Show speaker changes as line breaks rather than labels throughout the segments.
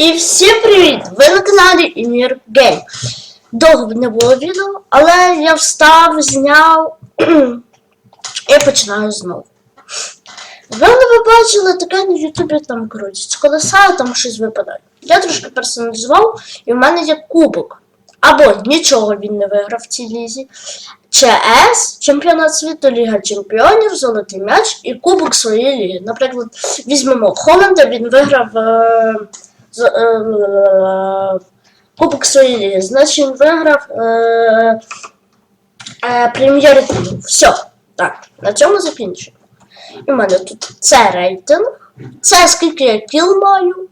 І всім привіт! Ви на каналі Інір Гейм. Довго не було відео, але я встав, зняв і починаю знову. Ви не бачили таке на Ютубі там крутять колеса, там щось випадає. Я трошки персоналізував, і в мене є кубок. Або нічого він не виграв в цій лізі. ЧС, чемпіонат світу, Ліга Чемпіонів, Золотий м'яч і Кубок своєї ліги. Наприклад, візьмемо Холланда, він виграв е, Кубок своєї. Значить, виграв е, е, прем'єр-лігу. Все. Так, на цьому закінчую. І в мене тут це рейтинг, це скільки я кіл маю,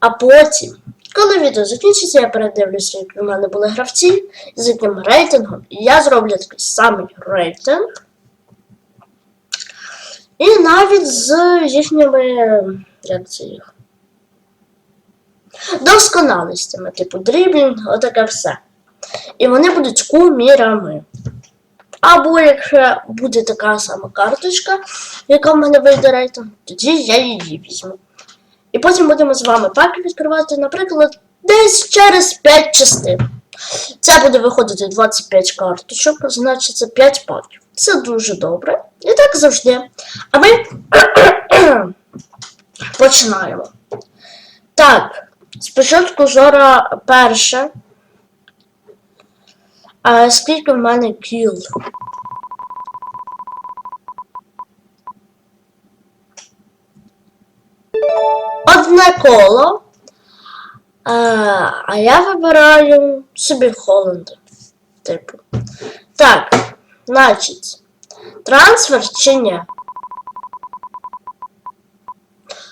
а потім. Коли відео закінчиться, я передивлюся, які в мене були гравці, з яким рейтингом, і я зроблю такий самий рейтинг. І навіть з їхніми. Як це їх? Досконалостями, типу дріблінг, отаке все. І вони будуть кумірами. Або якщо буде така сама карточка, яка в мене вийде рейтинг, тоді я її візьму. І потім будемо з вами паки відкривати, наприклад, десь через 5 частин. Це буде виходити 25 карточок, значить це 5 паків. Це дуже добре. І так завжди. А ми починаємо. Так, спочатку Жора перше. А скільки в мене кіл? Одне коло. А я вибираю собі Холланда. Типу. Так, значить. Трансфер чи ні?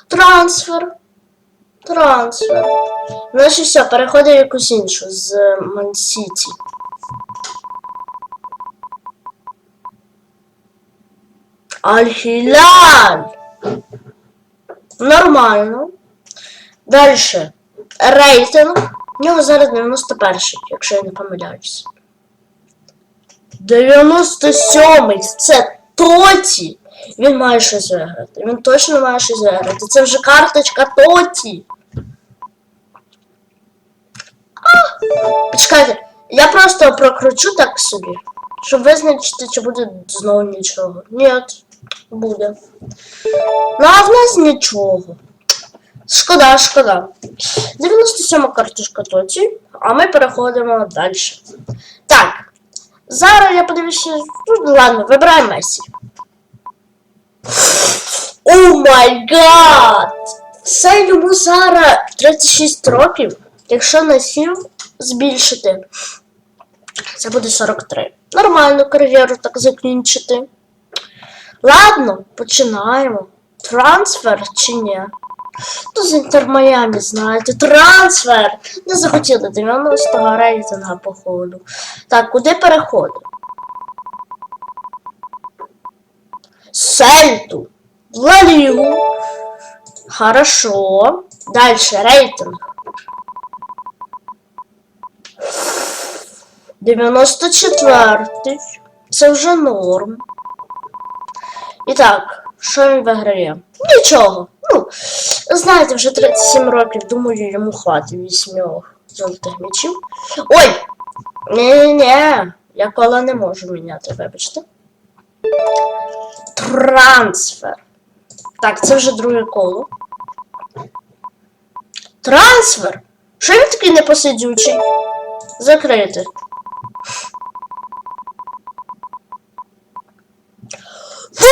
Трансфер. Трансфер. Значить все, переходимо в якусь іншу з Мансіті. Аль-Хіляль. Нормально. Дальше. Рейтинг. В нього зараз 91, якщо я не помиляюсь. 97-й. Це Тоті. Він має щось виграти. Він точно має щось виграти. Це вже карточка Тоті. А, почекайте, я просто прокручу так собі, щоб визначити, чи буде знову нічого. Ні, буде. Ну, а в нас нічого. Шкода, шкода. 97 карточка Тоті, а ми переходимо далі. Так. Зараз я подивлюся. Ну, ладно, вибирай Месі. О май гад! Це йому зараз 36 років. Якщо на 7 збільшити, це буде 43. Нормально кар'єру так закінчити. Ладно, починаємо. Трансфер чи ні? Ну, з Інтер Майамі, знаєте, трансфер! Не захотіли 90-го рейтинга, походу. Так, куди переходимо? Сельту. В Ла Хорошо. Дальше рейтинг. 94. Це вже норм. І так, що він виграє? Нічого. Ну, знаєте, вже 37 років, думаю, йому хватить вісьмьох золотих м'ячів. Ой! Ні-ні-ні, я кола не можу міняти, вибачте. Трансфер. Так, це вже друге коло. Трансфер? Що він такий непосидючий? Закрити.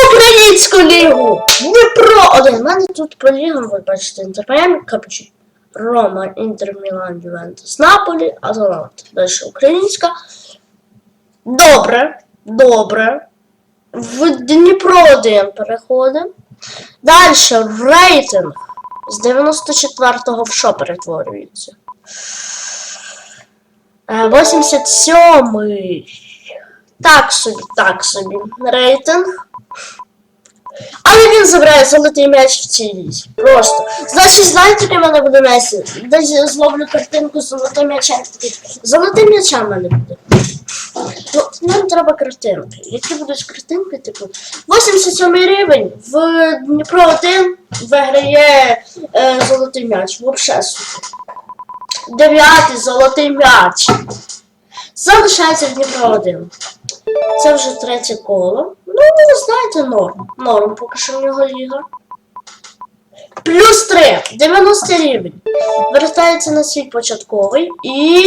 Українську лігу! Дніпро! Один. У мене тут по лігам, ви бачите, Інтер Майамі, Капчі. Рома, Інтер, Мілан, Ювентус, Наполі, Аталанта. Далі українська. Добре, добре. В Дніпро один переходимо. Далі рейтинг. З 94-го в що перетворюється? Е, 87-й. Так собі, так собі. Рейтинг. Але він забирає золотий м'яч в цій. Просто. Значить, знаєте, в мене буде Месі? Десь зловлю картинку з золотим м'ячем. Золотим м'ячем в мене буде. Ну, нам треба картинки. Які будуть картинки, типу 87 рівень в Дніпро 1 виграє е, золотий м'яч. Вообще супер. Дев'ятий золотий м'яч. Залишається в Дніпро 1. Це вже третє коло. Ну, знаєте, норм. Норм, поки що в нього ліга. Плюс 3, 90 рівень. Вертається на свій початковий і.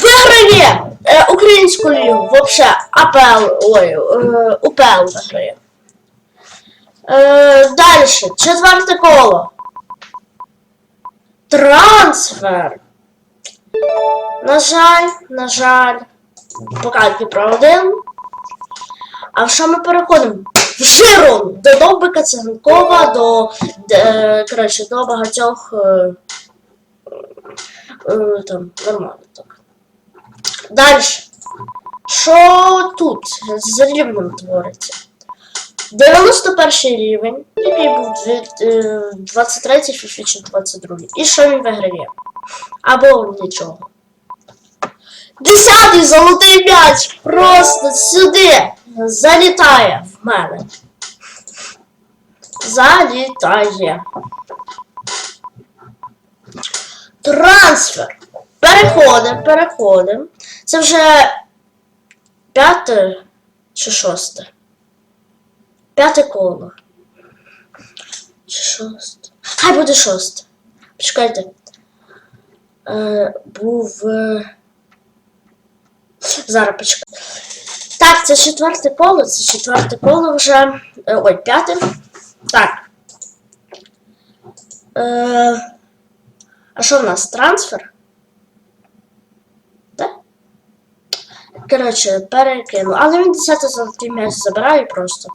Виграє е, українську лігу, вообще АПЛ, ой, е, УПЛ виграє. Е, далі, четверте коло. Трансфер. На жаль, на жаль, поки Дніпро. А що ми переходимо? В Жирон! До Довбика Циганкова, до, де, коротше, до багатьох е, е, там, нормально так. Далі. Що тут з рівнем твориться? 91 рівень, який був е, 23 фіфі чи 22. І що він виграє? Або нічого. Десятий золотий м'яч просто сюди залітає в мене. Залітає. Трансфер. Переходимо, переходимо. Це вже п'яте чи шосте? П'яте коло. Чи шосте? Хай буде шосте. Почекайте. Е, був. Е... Зараз. Так, це четверте коло, це четверте коло вже. Е, ой, п'яте. Так. Е, а що в нас? Трансфер? Так? Коротше, перекину. Але він 10 золотий м'яч забирає просто.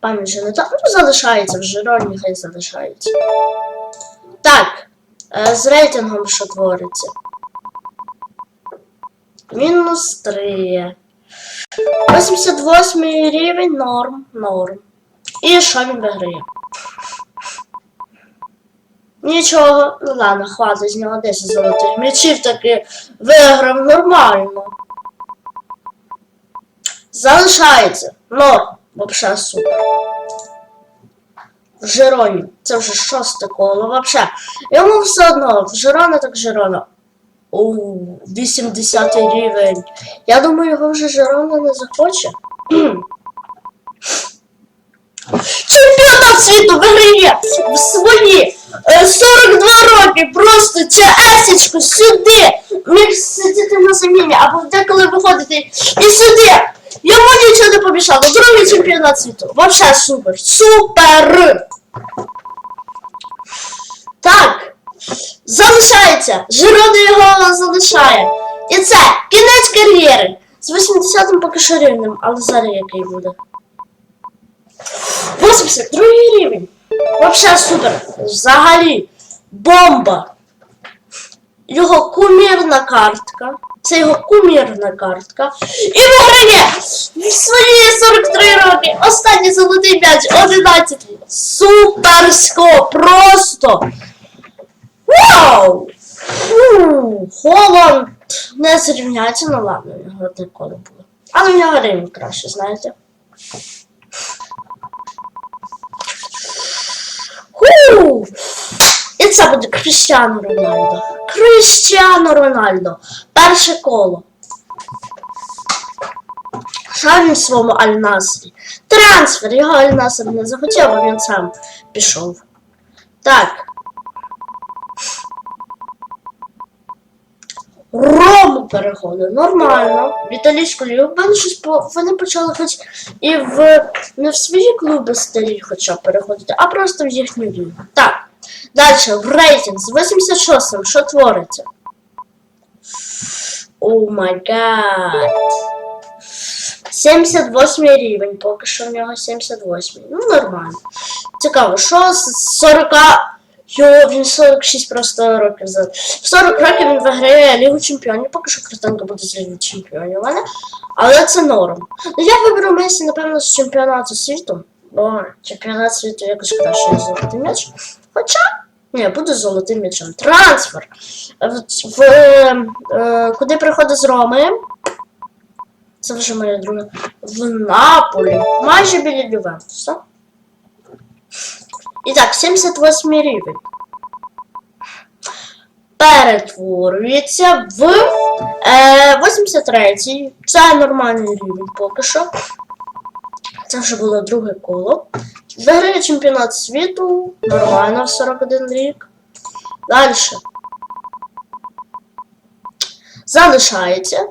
Пам'ять вже не так. Ну, залишається, в жироні хай залишається. Так. Е, з рейтингом що твориться? Мінус 3. 88 рівень норм, норм. І що він виграє? Нічого, ну ладно, хватить з нього 10 золотих м'ячів таки виграв нормально. Залишається. Норм, вообще супер. В Жироні. Це вже шосте коло, вообще. Йому все одно, в Жирона так Жирона. У 80 рівень. Я думаю, його вже Жирона не захоче. Чемпіонат світу виграє в свої е, 42 роки. Просто есечку сюди. Міг сидіти на заміні або деколи виходити і сюди. Йому нічого не помішало. Другий чемпіонат світу. Вообще супер. Супер! Так. Залишається. Жирона його залишає. І це кінець кар'єри. З 80-м поки що рівнем, але зараз який буде. 82 рівень. Вообще супер. Взагалі. Бомба. Його кумірна картка. Це його кумірна картка. І виграє в свої 43 роки. Останній золотий м'яч, 11. Суперсько! Просто! Вау! Холланд не зрівняється, ну ладно, одне коло було. Але в нього рівень краще, знаєте. Ху! І це буде Кріштіано Рональдо. Кріштіано Рональдо. Перше коло. Що своєму Аль-Насрі? Трансфер, його Аль-Наср не захотів, а він сам пішов. Так. Рому переходить. Нормально. В італійську мене щось по... Вони почали хоч і в не в свої клуби старі хоча б переходити, а просто в їхню лігу. Так. Далі, в рейтинг з 86-м, що твориться? О май гад. 78 рівень, поки що в нього 78. Ну, нормально. Цікаво, що з 40. Йо, він 46 просто років за. В 40 років він виграє Лігу Чемпіонів, поки що картинка буде з Ліги Чемпіонів, але, але це норм. Ну я виберу Месі, напевно, з чемпіонату світу, бо чемпіонат світу якось краще за золотий м'яч. Хоча Ні, буду з золотим м'ячем. Трансфер. В, е, куди приходить з Роми? Це вже моя друга. В Наполі. Майже біля Ювентуса. І так, 78 рівень. Перетворюється в е, 83-й. Це нормальний рівень поки що. Це вже було друге коло. Виграє чемпіонат світу. Нормально в 41 рік. Далі. Залишається.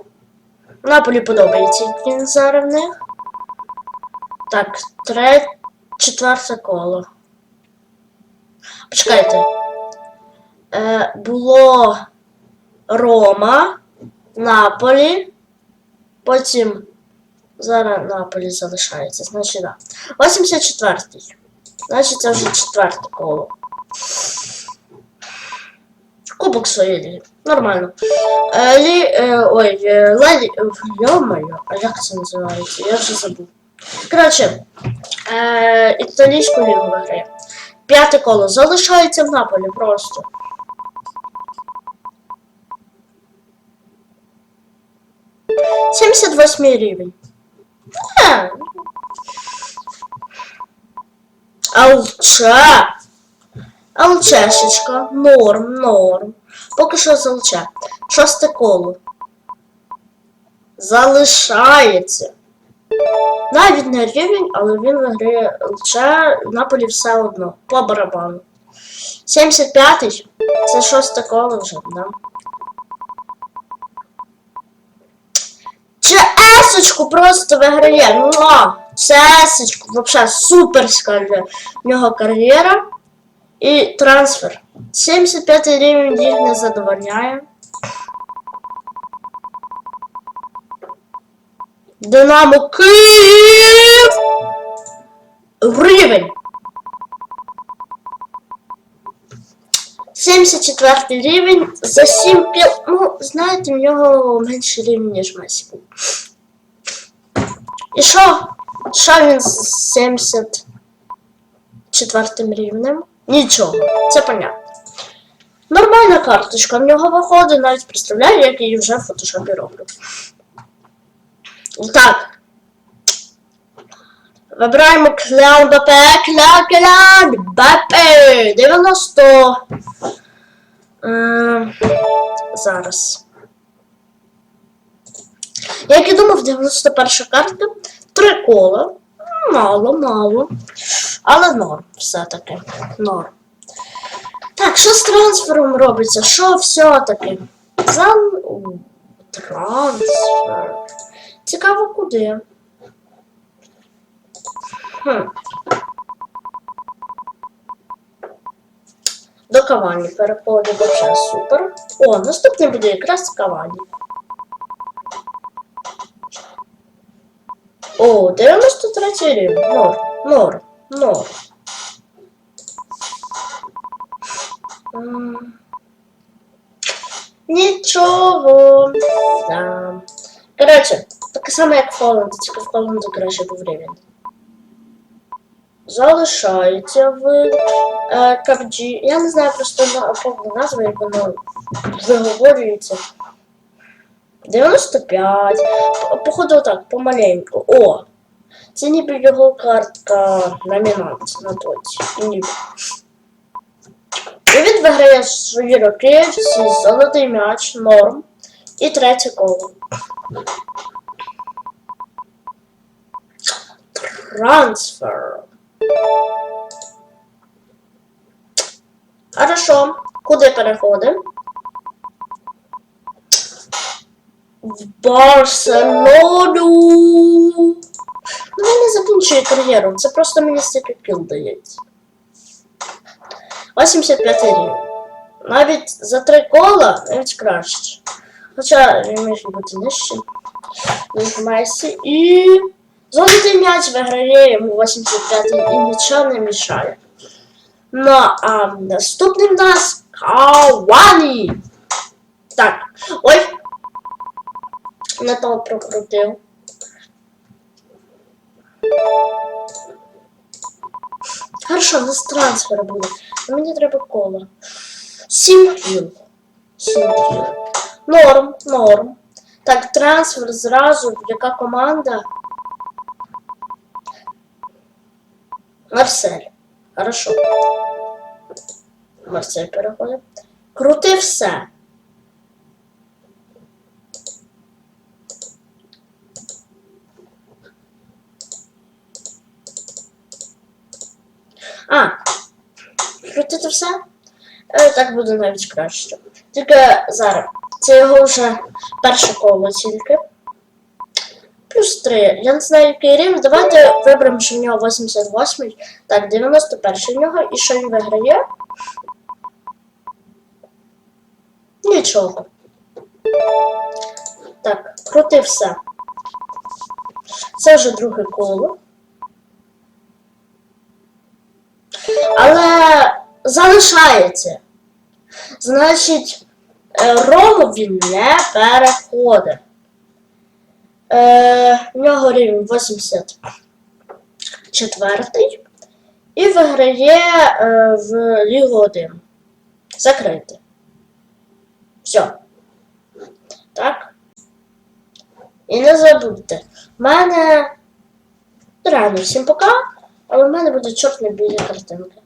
Наполі подобається, він зараз в них. Так, тре... четверте коло. Почекайте. Е, було Рома, Наполі. Потім зараз Наполі залишається. Значить, да. 84-й. Значить, це вже четверте коло. Кубок своєї. Нормально. Е, лі, е, ой, е, леді. Йо-моє, а як це називається? Я вже забув. Коротше, е, італійську лігу виграє. П'яте коло залишається в Наполі просто. Сімдесят восьмий рівень. Е. Алче. Алчешечка. Норм, норм. Поки що залче. Шосте коло. Залишається. Навіть не рівень, але він виграє лче Наполі все одно. По барабану. 75-й. Це шосте коло вже, да. Це есочку просто виграє. Муа! Це есочку. Вообще суперська для нього кар'єра. І трансфер. 75 рівень їх не задовольняє. Динамо Київ! Рівень! 74 рівень за 7 піл. Ну, знаєте, в нього менший рівень, ніж Месі. І що? Що він з 74 рівнем? Нічого, це понятно. Нормальна карточка в нього виходить, навіть представляю, як її вже в фотошопі роблю. Так. Вибираємо Клян Бапе, Клян, Клян, Бапе, 90. Е, зараз. Як я думав, 91 картка. Три кола. Мало, мало. Але норм, все-таки. Норм. Так, що з трансфером робиться? Що все-таки? Зан... Трансфер. Цікаво, куди? Хм. До Кавані переходить вообще супер. О, наступний буде якраз Кавані. О, 93 рівень. Норм, норм. М. Нічого. Да. Коротше, таке саме, як Холланд, тільки в Холланду краще був рівень. Залишається в е. Я не знаю просто на, повну назву, як воно виговорюється. 95. П- Походу так, помаленьку. О! Це ніби його картка номінант на тоці. Ніби. І він виграє свої роки, золотий м'яч, норм. І третє коло. Трансфер. Хорошо. Куди переходимо? В Барселону. Ну, він не закінчує кар'єру. Це просто мені стільки кіл дається. 85 рівень. Навіть за три кола навіть краще. Хоча він міг бути нижчим. Месі. І золотий м'яч виграє йому 85 і нічого не мішає. Ну, а наступний в нас Кавані. Так, ой. Не того прокрутив. Хорошо, у нас трансфер буде. Мені треба коло. Сім кіл. Сім кіл. Норм, норм. Так, трансфер зразу. Яка команда? Марсель. Хорошо. Марсель переходить. Крути все. А, крутити все? Е, так буде навіть краще. Тільки зараз. Це його вже перше коло тільки. Плюс 3. Я не знаю, який рівень. Давайте виберемо, що в нього 88. Так, 91 в нього. І що він виграє? Нічого. Так, крути все. Це вже друге коло. Але залишається. Значить, е, Рому він не переходить. Е, нього рівень 84 і виграє е, в Лігу 1. Закрити. Все. Так. І не забудьте, в мене реально всім пока, але в мене буде чорно білі картинки.